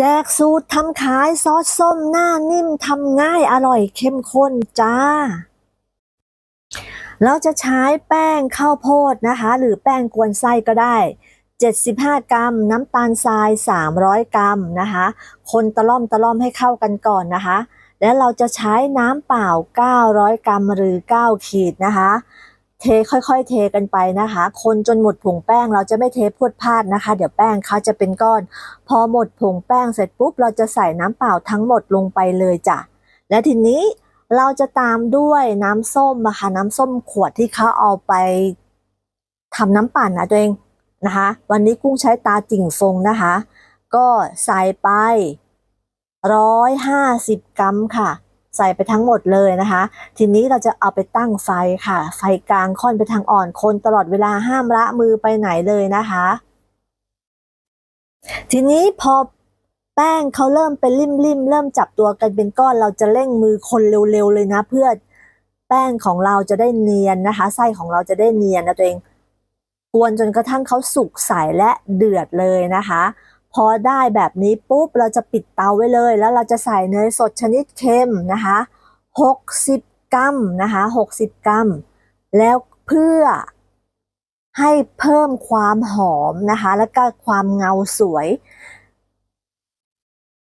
แจกสูตรทำขายซอสส้มหน้านิ่มทำง่ายอร่อยเข้มข้นจ้า เราจะใช้แป้งข้าวโพดนะคะ หรือแป้งกวนไส้ก็ได้ 75 กรัม น้ำตาลทราย 300 กรัมนะคะ คนตะล่อมตะล่อมให้เข้ากันก่อนนะคะ แล้วเราจะใช้น้ำเปล่า 900 กรัมหรือ 9 ขีดนะคะ เทค่อยๆ เทกันไปนะคะ คนจนหมดผงแป้งเราจะไม่เทพวดพลาดนะคะ เดี๋ยวแป้งเขาจะเป็นก้อน พอหมดผงแป้งเสร็จปุ๊บเราจะใส่น้ำเปล่าทั้งหมดลงไปเลยจ้ะและทีนี้เราจะตามด้วยน้ำส้มนะคะน้ำส้มขวดที่เขาเอาไปทำน้ำปั่นนะตัวเองนะคะ วันนี้กุ้งใช้ตาจิ่งฟงนะคะ ก็ใส่ไปร้อยห้าสิบกรัมค่ะ ใส่ไปทั้งหมดเลยนะคะ ทีนี้เราจะเอาไปตั้งไฟค่ะ ไฟกลางค่อนไปทางอ่อนคนตลอดเวลาห้ามละมือไปไหนเลยนะคะ ทีนี้พอแป้งเขาเริ่มเป็นริ่มๆเริ่มจับตัวกันเป็นก้อนเราจะเร่งมือคนเร็วๆเลยนะ เพื่อแป้งของเราจะได้เนียนนะคะ ไส้ของเราจะได้เนียนนะตัวเองกวนจนกระทั่งเขาสุกใสและเดือดเลยนะคะ พอได้แบบนี้ปุ๊บเราจะปิดเตาไว้เลย แล้วเราจะใส่เนยสดชนิดเค็มนะคะ60 กรัมนะคะ60 กรัม แล้วเพื่อให้เพิ่มความหอมนะคะ แล้วก็ความเงาสวย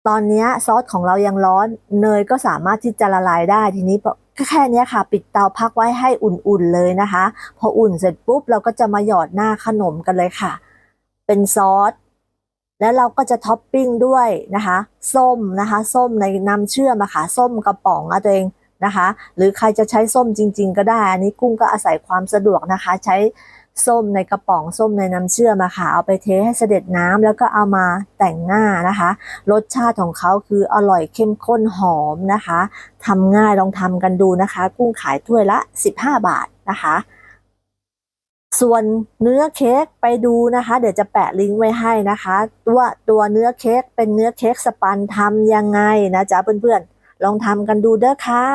ตอนนี้ซอสของเรายังร้อน เนยก็สามารถที่จะละลายได้ทีนี้ก็แค่นี้ค่ะ ปิดเตาพักไว้ให้อุ่นๆเลยนะคะ พออุ่นเสร็จปุ๊บเราก็จะมาหยอดหน้าขนมกันเลยค่ะ เป็นซอส แล้วเราก็จะท็อปปิ้งด้วยนะคะส้มนะคะส้มในน้ำเชื่อมอะค่ะส้มกระป๋องอะตัวเองนะคะ หรือใครจะใช้ส้มจริง ๆ ก็ได้ อันนี้กุ้งก็อาศัยความสะดวกนะคะ ใช้ส้มในกระป๋องส้มในน้ำเชื่อมอะค่ะเอาไปเทให้เสด็จน้ำแล้วก็เอามาแต่งหน้านะคะ รสชาติของเขาคืออร่อยเข้มข้นหอมนะคะทำง่ายลองทำกันดูนะคะ กุ้งขายถ้วยละ 15 บาทนะคะ ส่วนเนื้อเค้กไปดูนะคะ เดี๋ยวจะแปะลิงก์ไว้ให้นะคะตัวตัวเนื้อเค้กเป็นเนื้อเค้กสปันทำยังไงนะจ๊ะเพื่อนๆลองทำกันดูเด้อค่ะ